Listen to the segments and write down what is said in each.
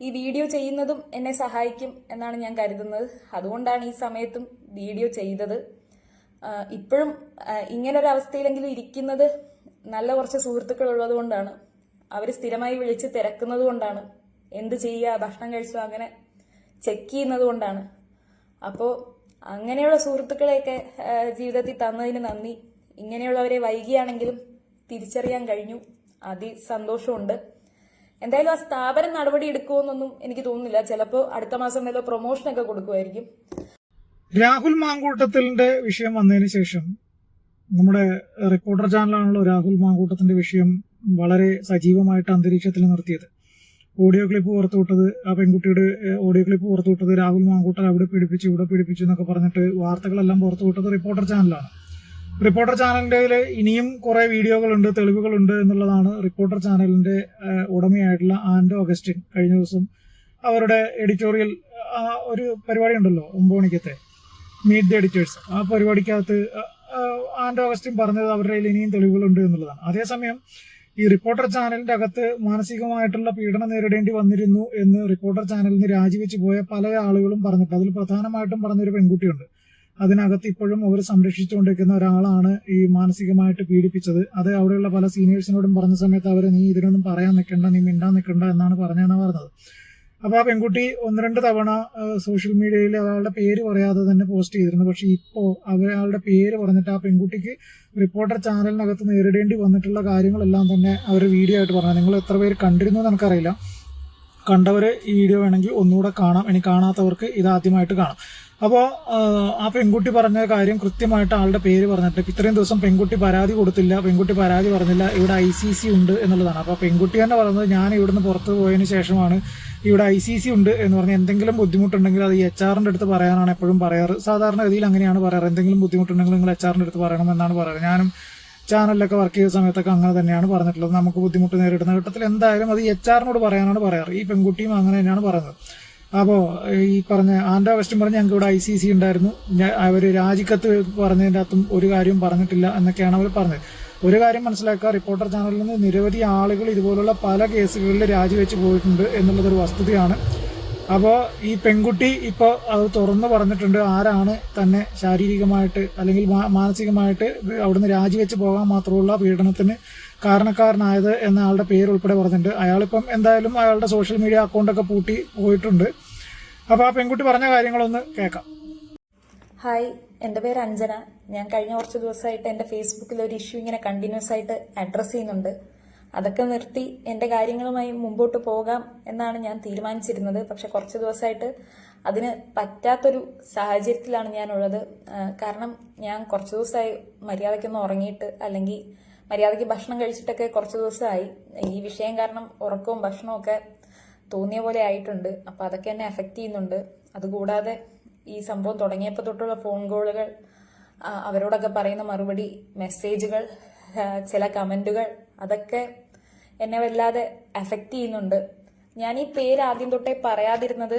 ഈ വീഡിയോ ചെയ്യുന്നതും എന്നെ സഹായിക്കും എന്നാണ് ഞാൻ കരുതുന്നത്. അതുകൊണ്ടാണ് ഈ സമയത്തും വീഡിയോ ചെയ്തത്. ഇപ്പോഴും ഇങ്ങനൊരവസ്ഥയിലെങ്കിലും ഇരിക്കുന്നത് നല്ല കുറച്ച് സുഹൃത്തുക്കൾ ഉള്ളത് കൊണ്ടാണ്. അവർ സ്ഥിരമായി വിളിച്ച് തിരക്കുന്നത് കൊണ്ടാണ്. എന്ത് ചെയ്യുക ഭക്ഷണം കഴിച്ചോ അങ്ങനെ ചെക്ക് ചെയ്യുന്നത് കൊണ്ടാണ്. അപ്പോൾ അങ്ങനെയുള്ള സുഹൃത്തുക്കളെയൊക്കെ ജീവിതത്തിൽ തന്നതിന് നന്ദി. ഇങ്ങനെയുള്ളവരെ വൈകിയാണെങ്കിലും തിരിച്ചറിയാൻ കഴിഞ്ഞു. അതി സന്തോഷമുണ്ട്. എന്തായാലും ആ സ്ഥാപനം നടപടി എടുക്കുമെന്നൊന്നും എനിക്ക് തോന്നുന്നില്ല. ചിലപ്പോൾ അടുത്ത മാസം വല്ല പ്രൊമോഷനൊക്കെ കൊടുക്കുമായിരിക്കും. രാഹുൽ മാങ്കൂട്ടത്തിന്റെ വിഷയം വന്നതിന് ശേഷം നമ്മുടെ റിപ്പോർട്ടർ ചാനലാണല്ലോ രാഹുൽ മാങ്കൂട്ടത്തിന്റെ വിഷയം വളരെ സജീവമായിട്ട് അന്തരീക്ഷത്തിൽ നിർത്തിയത്. ഓഡിയോ ക്ലിപ്പ് പുറത്തുവിട്ടത് ആ പെൺകുട്ടിയുടെ ഓഡിയോ ക്ലിപ്പ് പുറത്തുവിട്ടത് രാഹുൽ മാങ്കൂട്ടർ അവിടെ പീഡിപ്പിച്ചു ഇവിടെ പീഡിപ്പിച്ചു എന്നൊക്കെ പറഞ്ഞിട്ട് വാർത്തകളെല്ലാം പുറത്തുവിട്ടത് റിപ്പോർട്ടർ ചാനലാണ് റിപ്പോർട്ടർ ചാനലിന്റെ ഇനിയും കുറെ വീഡിയോകളുണ്ട് തെളിവുകളുണ്ട് എന്നുള്ളതാണ് റിപ്പോർട്ടർ ചാനലിന്റെ ഉടമയായിട്ടുള്ള ആൻഡോ അഗസ്റ്റിൻ കഴിഞ്ഞ ദിവസം അവരുടെ എഡിറ്റോറിയൽ ഒരു പരിപാടി ഉണ്ടല്ലോ ഒമ്പത് മീറ്റ് ദി എഡിറ്റേഴ്സ് ആ പരിപാടിക്കകത്ത് ആൻഡോ അഗസ്റ്റിൻ പറഞ്ഞത് അവരുടെ കയ്യിൽ ഇനിയും തെളിവുകളുണ്ട് എന്നുള്ളതാണ്. അതേസമയം ഈ റിപ്പോർട്ടർ ചാനലിന്റെ അകത്ത് മാനസികമായിട്ടുള്ള പീഡനം നേരിടേണ്ടി വന്നിരുന്നു എന്ന് റിപ്പോർട്ടർ ചാനലിൽ നിന്ന് രാജിവെച്ച് പോയ പല ആളുകളും പറഞ്ഞിട്ട് അതിൽ പ്രധാനമായിട്ടും പറഞ്ഞൊരു പെൺകുട്ടിയുണ്ട്. അതിനകത്ത് ഇപ്പോഴും അവർ സംരക്ഷിച്ചുകൊണ്ടിരിക്കുന്ന ഒരാളാണ് ഈ മാനസികമായിട്ട് പീഡിപ്പിച്ചത്. അത് അവിടെയുള്ള പല സീനിയേഴ്സിനോടും പറഞ്ഞ സമയത്ത് അവർ നീ ഇതിനൊന്നും പറയാൻ നിൽക്കണ്ട നീ മിണ്ടാൻ നിൽക്കണ്ട എന്നാണ് പറഞ്ഞതെന്ന് പറഞ്ഞത്. അപ്പൊ ആ പെൺകുട്ടി ഒന്ന് രണ്ട് തവണ സോഷ്യൽ മീഡിയയിൽ അയാളുടെ പേര് പറയാതെ തന്നെ പോസ്റ്റ് ചെയ്തിരുന്നു. പക്ഷെ ഇപ്പോ അയാളുടെ പേര് പറഞ്ഞിട്ട് ആ പെൺകുട്ടിക്ക് റിപ്പോർട്ടർ ചാനലിനകത്ത് നേരിടേണ്ടി വന്നിട്ടുള്ള കാര്യങ്ങളെല്ലാം തന്നെ അവർ വീഡിയോ ആയിട്ട് പറഞ്ഞു. നിങ്ങൾ എത്ര പേര് കണ്ടിരുന്നു എന്ന് എനിക്കറിയില്ല. കണ്ടവര് ഈ വീഡിയോ വേണമെങ്കിൽ ഒന്നുകൂടെ കാണാം. ഇനി കാണാത്തവർക്ക് ഇത് ആദ്യമായിട്ട് കാണാം. അപ്പോൾ ആ പെൺകുട്ടി പറഞ്ഞ കാര്യം കൃത്യമായിട്ട് ആളുടെ പേര് പറഞ്ഞിട്ട് ഇത്രയും ദിവസം പെൺകുട്ടി പരാതി കൊടുത്തില്ല പെൺകുട്ടി പരാതി പറഞ്ഞില്ല ഇവിടെ ഐ സി സി ഉണ്ട് എന്നുള്ളതാണ്. അപ്പോൾ പെൺകുട്ടി തന്നെ പറഞ്ഞത് ഞാൻ ഇവിടുന്ന് പുറത്തു പോയതിനു ശേഷമാണ് ഇവിടെ ഐ സി സി ഉണ്ട് എന്ന് പറഞ്ഞാൽ എന്തെങ്കിലും ബുദ്ധിമുട്ടുണ്ടെങ്കിൽ അത് എച്ച് ആറിന്റെ അടുത്ത് പറയാനാണ് എപ്പോഴും പറയാറ്. സാധാരണ ഗതിയിൽ അങ്ങനെയാണ് പറയാറ്. എന്തെങ്കിലും ബുദ്ധിമുട്ടുണ്ടെങ്കിൽ നിങ്ങൾ എച്ച് ആറിന്റെ അടുത്ത് പറയണം എന്നാണ് പറയാറ്. ഞാനും ചാനലിലൊക്കെ വർക്ക് ചെയ്ത സമയത്തൊക്കെ അങ്ങനെ തന്നെയാണ് പറഞ്ഞിട്ടുള്ളത്. നമുക്ക് ബുദ്ധിമുട്ട് നേരിടുന്ന ഘട്ടത്തിൽ എന്തായാലും അത് എച്ച് ആറിനോട് പറയാനാണ് പറയാറ്. ഈ പെൺകുട്ടിയും അങ്ങനെ തന്നെയാണ് പറയുന്നത്. അപ്പോൾ ഈ പറഞ്ഞ ആൻഡോ വെസ്റ്റും പറഞ്ഞ് ഞങ്ങൾക്ക് ഇവിടെ ഐ സി സി ഉണ്ടായിരുന്നു. അവർ രാജിക്കത്ത് പറഞ്ഞതിന്റെ അകത്തും ഒരു കാര്യവും പറഞ്ഞിട്ടില്ല എന്നൊക്കെയാണ് അവർ പറഞ്ഞത്. ഒരു കാര്യം മനസ്സിലാക്കുക റിപ്പോർട്ടർ ചാനലിൽ നിന്ന് നിരവധി ആളുകൾ ഇതുപോലുള്ള പല കേസുകളിൽ രാജിവെച്ച് പോയിട്ടുണ്ട് എന്നുള്ളതൊരു വസ്തുതയാണ്. അപ്പോൾ ഈ പെൺകുട്ടി ഇപ്പോൾ അത് തുറന്നു പറഞ്ഞിട്ടുണ്ട് ആരാണ് തന്നെ ശാരീരികമായിട്ട് അല്ലെങ്കിൽ മാനസികമായിട്ട് അവിടുന്ന് രാജിവെച്ച് പോകാൻ മാത്രമുള്ള പീഡനത്തിന് കാരണക്കാരനായത് എന്ന ആളുടെ പേര് ഉൾപ്പെടെ പറഞ്ഞിട്ടുണ്ട്. അയാളിപ്പം എന്തായാലും അയാളുടെ സോഷ്യൽ മീഡിയ അക്കൗണ്ടൊക്കെ പൂട്ടി പോയിട്ടുണ്ട്. അപ്പോൾ ആ പെൺകുട്ടി പറഞ്ഞ കാര്യങ്ങളൊന്ന് കേൾക്കാം. ഹായ് എന്റെ പേര് അഞ്ജന. ഞാൻ കഴിഞ്ഞ കുറച്ച് ദിവസമായിട്ട് എന്റെ ഫേസ്ബുക്കിൽ ഒരു ഇഷ്യൂ ഇങ്ങനെ കണ്ടിന്യൂസ് ആയിട്ട് അഡ്രസ്സ് ചെയ്യുന്നുണ്ട്. അതൊക്കെ നിർത്തി എന്റെ കാര്യങ്ങളുമായി മുമ്പോട്ട് പോകാം എന്നാണ് ഞാൻ തീരുമാനിച്ചിരുന്നത്. പക്ഷെ കുറച്ച് ദിവസമായിട്ട് അതിന് പറ്റാത്തൊരു സാഹചര്യത്തിലാണ് ഞാനുള്ളത്. കാരണം ഞാൻ കുറച്ച് ദിവസമായി മര്യാദയ്ക്കൊന്ന് ഉറങ്ങിയിട്ട് അല്ലെങ്കിൽ മര്യാദയ്ക്ക് ഭക്ഷണം കഴിച്ചിട്ടൊക്കെ കുറച്ച് ദിവസമായി. ഈ വിഷയം കാരണം ഉറക്കവും ഭക്ഷണവും ഒക്കെ തോന്നിയ പോലെ ആയിട്ടുണ്ട്. അപ്പൊ അതൊക്കെ എന്നെ എഫക്ട് ചെയ്യുന്നുണ്ട്. അതുകൂടാതെ ഈ സംഭവം തുടങ്ങിയപ്പോൾ തൊട്ടുള്ള ഫോൺ കോളുകൾ അവരോടൊക്കെ പറയുന്ന മറുപടി മെസ്സേജുകൾ ചില കമന്റുകൾ അതൊക്കെ എന്നെ വല്ലാതെ എഫക്ട് ചെയ്യുന്നുണ്ട്. ഞാൻ ഈ പേര് ആദ്യം തൊട്ടേ പറയാതിരുന്നത്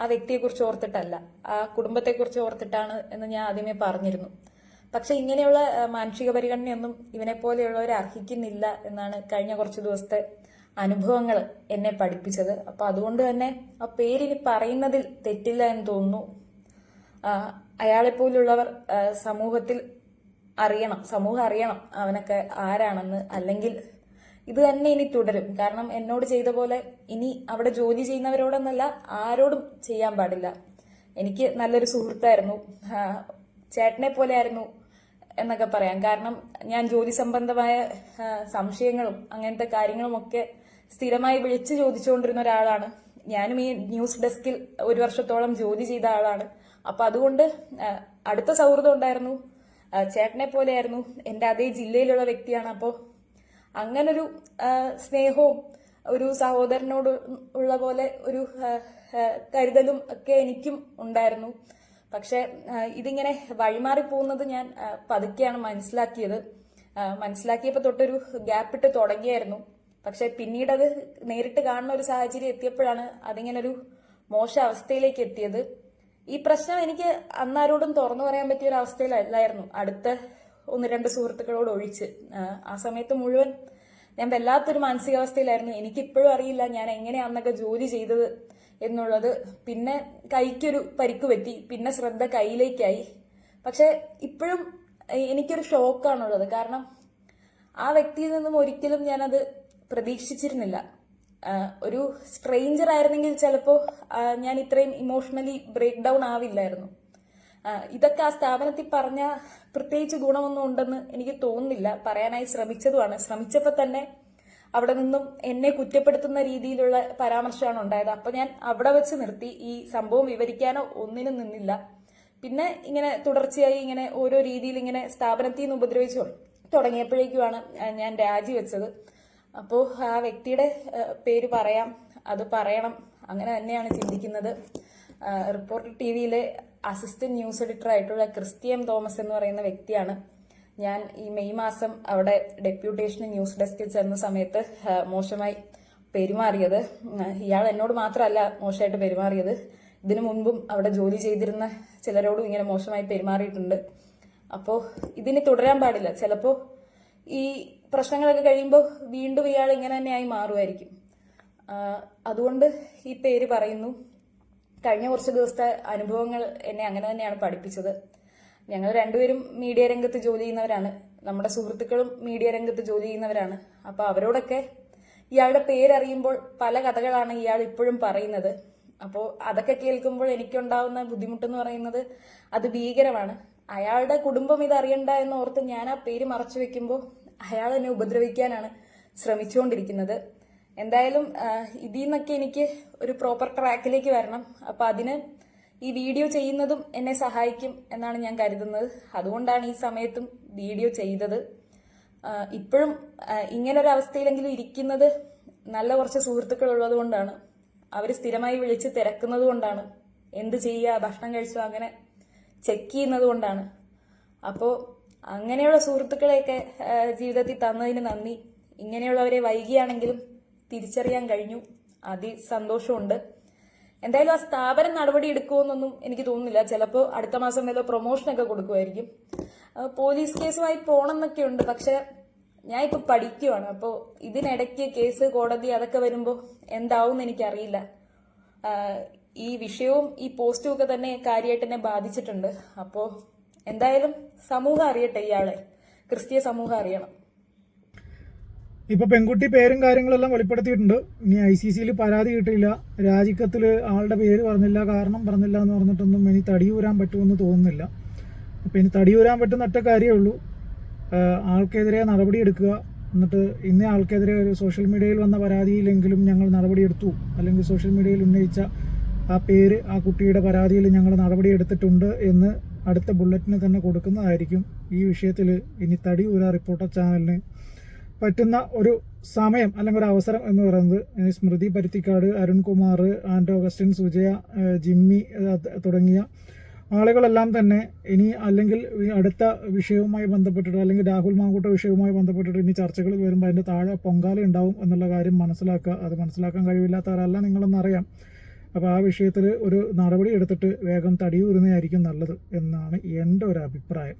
ആ വ്യക്തിയെക്കുറിച്ച് ഓർത്തിട്ടല്ല. ആ കുടുംബത്തെക്കുറിച്ച് ഓർത്തിട്ടാണ് എന്ന് ഞാൻ ആദ്യമേ പറഞ്ഞിരുന്നു. പക്ഷെ ഇങ്ങനെയുള്ള മാനുഷിക പരിഗണനയൊന്നും ഇവനെ പോലെയുള്ളവർ അർഹിക്കുന്നില്ല എന്നാണ് കഴിഞ്ഞ കുറച്ച് ദിവസത്തെ അനുഭവങ്ങൾ എന്നെ പഠിപ്പിച്ചത്. അപ്പൊ അതുകൊണ്ട് തന്നെ ആ പേരിന് പറയുന്നതിൽ തെറ്റില്ല എന്ന് തോന്നുന്നു. അയാളെ പോലുള്ളവർ സമൂഹത്തിൽ അറിയണം സമൂഹം അറിയണം അവനൊക്കെ ആരാണെന്ന്. അല്ലെങ്കിൽ ഇത് തന്നെ ഇനി തുടരും. കാരണം എന്നോട് ചെയ്ത പോലെ ഇനി അവിടെ ജോലി ചെയ്യുന്നവരോടൊന്നല്ല ആരോടും ചെയ്യാൻ പാടില്ല. എനിക്ക് നല്ലൊരു സുഹൃത്തായിരുന്നു. ചേട്ടനെ പോലെ ആയിരുന്നു എന്നൊക്കെ പറയാം. കാരണം ഞാൻ ജോലി സംബന്ധമായ സംശയങ്ങളും അങ്ങനത്തെ കാര്യങ്ങളുമൊക്കെ സ്ഥിരമായി വിളിച്ചു ചോദിച്ചുകൊണ്ടിരുന്ന ഒരാളാണ്. ഞാനും ഈ ന്യൂസ് ഡെസ്കിൽ ഒരു വർഷത്തോളം ജോലി ചെയ്ത ആളാണ്. അപ്പൊ അതുകൊണ്ട് അടുത്ത സൗഹൃദം ഉണ്ടായിരുന്നു. ചേട്ടനെ പോലെയായിരുന്നു. എന്റെ അതേ ജില്ലയിലുള്ള വ്യക്തിയാണ്. അപ്പോൾ അങ്ങനൊരു സ്നേഹവും ഒരു സഹോദരനോട് ഉള്ള പോലെ ഒരു കരുതലും ഒക്കെ എനിക്കും ഉണ്ടായിരുന്നു. പക്ഷെ ഇതിങ്ങനെ വഴിമാറി പോകുന്നത് ഞാൻ പതുക്കെയാണ് മനസ്സിലാക്കിയത്. മനസ്സിലാക്കിയപ്പോൾ തൊട്ടൊരു ഗ്യാപ്പിട്ട് തുടങ്ങിയായിരുന്നു. പക്ഷെ പിന്നീട് അത് നേരിട്ട് കാണുന്ന ഒരു സാഹചര്യം എത്തിയപ്പോഴാണ് അതിങ്ങനെ ഒരു മോശ അവസ്ഥയിലേക്ക് എത്തിയത്. ഈ പ്രശ്നം എനിക്ക് അന്നാരോടും തുറന്നു പറയാൻ പറ്റിയ ഒരു അവസ്ഥയിലല്ലായിരുന്നു അടുത്ത ഒന്ന് രണ്ട് സുഹൃത്തുക്കളോട് ഒഴിച്ച്. ആ സമയത്ത് മുഴുവൻ ഞാൻ വല്ലാത്തൊരു മാനസികാവസ്ഥയിലായിരുന്നു. എനിക്കിപ്പോഴും അറിയില്ല ഞാൻ എങ്ങനെയാന്നൊക്കെ ജോലി ചെയ്തത്. എന്നുള്ളത് പിന്നെ കൈക്കൊരു പരിക്ക് പറ്റി പിന്നെ ശ്രദ്ധ കയ്യിലേക്കായി. പക്ഷെ ഇപ്പോഴും എനിക്കൊരു ഷോക്കാണുള്ളത്. കാരണം ആ വ്യക്തിയിൽ നിന്നും ഒരിക്കലും ഞാനത് പ്രതീക്ഷിച്ചിരുന്നില്ല. ഒരു സ്ട്രെയിഞ്ചർ ആയിരുന്നെങ്കിൽ ചിലപ്പോൾ ഞാൻ ഇത്രയും ഇമോഷണലി ബ്രേക്ക് ഡൗൺ ആവില്ലായിരുന്നു. ഇതൊക്കെ ആ സ്ഥാപനത്തിൽ പറഞ്ഞ പ്രത്യേകിച്ച് ഗുണമൊന്നും ഉണ്ടെന്ന് എനിക്ക് തോന്നുന്നില്ല. പറയാനായി ശ്രമിച്ചതുമാണ്. ശ്രമിച്ചപ്പോൾ തന്നെ അവിടെ നിന്നും എന്നെ കുറ്റപ്പെടുത്തുന്ന രീതിയിലുള്ള പരാമർശമാണ് ഉണ്ടായത്. അപ്പൊ ഞാൻ അവിടെ വെച്ച് നിർത്തി. ഈ സംഭവം വിവരിക്കാനോ ഒന്നിനും നിന്നില്ല. പിന്നെ ഇങ്ങനെ തുടർച്ചയായി ഇങ്ങനെ ഓരോ രീതിയിൽ ഇങ്ങനെ സ്ഥാപനത്തിൽ നിന്ന് ഉപദ്രവിച്ചു തുടങ്ങിയപ്പോഴേക്കുമാണ് ഞാൻ രാജിവെച്ചത് അപ്പോൾ ആ വ്യക്തിയുടെ പേര് പറയാം അത് പറയണം. അങ്ങനെ തന്നെയാണ് ചിന്തിക്കുന്നത്. റിപ്പോർട്ടർ ടി വിയിലെ അസിസ്റ്റന്റ് ന്യൂസ് എഡിറ്റർ ആയിട്ടുള്ള ക്രിസ്ത്യൻ തോമസ് എന്ന് പറയുന്ന വ്യക്തിയാണ്. ഞാൻ ഈ മെയ് മാസം അവിടെ ഡെപ്യൂട്ടേഷന് ന്യൂസ് ഡെസ്കിൽ ചെന്ന സമയത്ത് മോശമായി പെരുമാറിയത്. ഇയാൾ എന്നോട് മാത്രമല്ല മോശമായിട്ട് പെരുമാറിയത്. ഇതിനു മുൻപും അവിടെ ജോലി ചെയ്തിരുന്ന ചിലരോടും ഇങ്ങനെ മോശമായി പെരുമാറിയിട്ടുണ്ട്. അപ്പോൾ ഇതിന് തുടരാൻ പാടില്ല. ചിലപ്പോൾ ഈ പ്രശ്നങ്ങളൊക്കെ കഴിയുമ്പോൾ വീണ്ടും ഇയാൾ ഇങ്ങനെ തന്നെയായി മാറുമായിരിക്കും. അതുകൊണ്ട് ഈ പേര് പറയുന്നു. കഴിഞ്ഞ കുറച്ച് ദിവസത്തെ അനുഭവങ്ങൾ എന്നെ അങ്ങനെ തന്നെയാണ് പഠിപ്പിച്ചത്. ഞങ്ങൾ രണ്ടുപേരും മീഡിയ രംഗത്ത് ജോലി ചെയ്യുന്നവരാണ്. നമ്മുടെ സുഹൃത്തുക്കളും മീഡിയ രംഗത്ത് ജോലി ചെയ്യുന്നവരാണ്. അപ്പൊ അവരോടൊക്കെ ഇയാളുടെ പേരറിയുമ്പോൾ പല കഥകളാണ് ഇയാൾ ഇപ്പോഴും പറയുന്നത്. അപ്പോൾ അതൊക്കെ കേൾക്കുമ്പോൾ എനിക്കുണ്ടാവുന്ന ബുദ്ധിമുട്ടെന്ന് പറയുന്നത് അത് ഭീകരമാണ്. അയാളുടെ കുടുംബം ഇത് അറിയണ്ട എന്ന് ഓർത്ത് ഞാൻ ആ പേര് മറച്ചു വെക്കുമ്പോൾ അയാൾ എന്നെ ഉപദ്രവിക്കാനാണ് ശ്രമിച്ചുകൊണ്ടിരിക്കുന്നത്. എന്തായാലും ഇതിൽ നിന്നൊക്കെ എനിക്ക് ഒരു പ്രോപ്പർ ട്രാക്കിലേക്ക് വരണം. അപ്പൊ അതിന് ഈ വീഡിയോ ചെയ്യുന്നതും എന്നെ സഹായിക്കും എന്നാണ് ഞാൻ കരുതുന്നത്. അതുകൊണ്ടാണ് ഈ സമയത്തും വീഡിയോ ചെയ്തത്. ഇപ്പോഴും ഇങ്ങനൊരു അവസ്ഥയിലെങ്കിലും ഇരിക്കുന്നത് നല്ല കുറച്ച് സുഹൃത്തുക്കൾ ഉള്ളത് കൊണ്ടാണ്. അവർ സ്ഥിരമായി വിളിച്ച് തിരക്കുന്നത് കൊണ്ടാണ്. എന്ത് ചെയ്യുക ഭക്ഷണം കഴിച്ചോ അങ്ങനെ ചെക്ക് ചെയ്യുന്നത് കൊണ്ടാണ്. അപ്പോൾ അങ്ങനെയുള്ള സുഹൃത്തുക്കളെയൊക്കെ ജീവിതത്തിൽ തന്നതിന് നന്ദി. ഇങ്ങനെയുള്ളവരെ വൈകിയാണെങ്കിലും തിരിച്ചറിയാൻ കഴിഞ്ഞു. അതി സന്തോഷമുണ്ട്. എന്തായാലും ആ സ്ഥാപനം നടപടി എടുക്കുമെന്നൊന്നും എനിക്ക് തോന്നുന്നില്ല. ചിലപ്പോൾ അടുത്ത മാസം വല്ല പ്രൊമോഷനൊക്കെ കൊടുക്കുമായിരിക്കും. പോലീസ് കേസുമായി പോകണമെന്നൊക്കെ ഉണ്ട്. പക്ഷെ ഞാൻ ഇപ്പൊ പഠിക്കുവാണ്. അപ്പോൾ ഇതിനിടയ്ക്ക് കേസ് കോടതി അതൊക്കെ വരുമ്പോൾ എന്താവും എനിക്കറിയില്ല. ഈ വിഷയവും ഈ പോസ്റ്റും ഒക്കെ തന്നെ കാര്യമായിട്ട് എന്നെ ബാധിച്ചിട്ടുണ്ട്. അപ്പോൾ എന്തായാലും സമൂഹം അറിയട്ടെ ഇയാളെ. ക്രിസ്തീയ സമൂഹം അറിയണം. ഇപ്പൊ പെൺകുട്ടി പേരും കാര്യങ്ങളെല്ലാം വെളിപ്പെടുത്തിയിട്ടുണ്ട്. ഇനി ഐ സി സിയിൽ പരാതി കിട്ടിയില്ല. രാജിക്കത്തിൽ ആളുടെ പേര് പറഞ്ഞില്ല കാരണം പറഞ്ഞില്ല എന്ന് പറഞ്ഞിട്ടൊന്നും ഇനി തടിയൂരാൻ പറ്റുമെന്ന് തോന്നുന്നില്ല. അപ്പൊ ഇനി തടിയൂരാൻ പറ്റുന്ന ഒറ്റ കാര്യമേ ഉള്ളൂ. ആൾക്കെതിരെ നടപടി എടുക്കുക. എന്നിട്ട് ഇന്ന ആൾക്കെതിരെ ഒരു സോഷ്യൽ മീഡിയയിൽ വന്ന പരാതിയിലെങ്കിലും ഞങ്ങൾ നടപടിയെടുത്തു അല്ലെങ്കിൽ സോഷ്യൽ മീഡിയയിൽ ഉന്നയിച്ച ആ പേര് ആ കുട്ടിയുടെ പരാതിയിൽ ഞങ്ങൾ നടപടി എടുത്തിട്ടുണ്ട് എന്ന് അടുത്ത ബുള്ളറ്റിന് തന്നെ കൊടുക്കുന്നതായിരിക്കും ഈ വിഷയത്തിൽ ഇനി തടിയൂര റിപ്പോർട്ടർ ചാനലിന് പറ്റുന്ന ഒരു സമയം അല്ലെങ്കിൽ ഒരു അവസരം എന്ന് പറയുന്നത് സ്മൃതി പരുത്തിക്കാട് അരുൺകുമാർ ആൻഡ് ഓഗസ്റ്റിൻ സുജയ ജിമ്മി തുടങ്ങിയ ആളുകളെല്ലാം തന്നെ ഇനി അല്ലെങ്കിൽ അടുത്ത വിഷയവുമായി ബന്ധപ്പെട്ടിട്ട് അല്ലെങ്കിൽ രാഹുൽ മാങ്കൂട്ട വിഷയവുമായി ബന്ധപ്പെട്ടിട്ട് ഇനി ചർച്ചകൾ വരുമ്പോൾ അതിന്റെ താഴെ പൊങ്കാല ഉണ്ടാവും എന്നുള്ള കാര്യം മനസ്സിലാക്കുക. അത് മനസ്സിലാക്കാൻ കഴിവില്ലാത്തവരല്ല നിങ്ങളെന്നറിയാം അപ്പോൾ ആ വിഷയത്തിൽ ഒരു നടപടി എടുത്തിട്ട് വേഗം തടിയൂരുന്നതായിരിക്കും നല്ലത് എന്നാണ് എന്റെ ഒരു അഭിപ്രായം.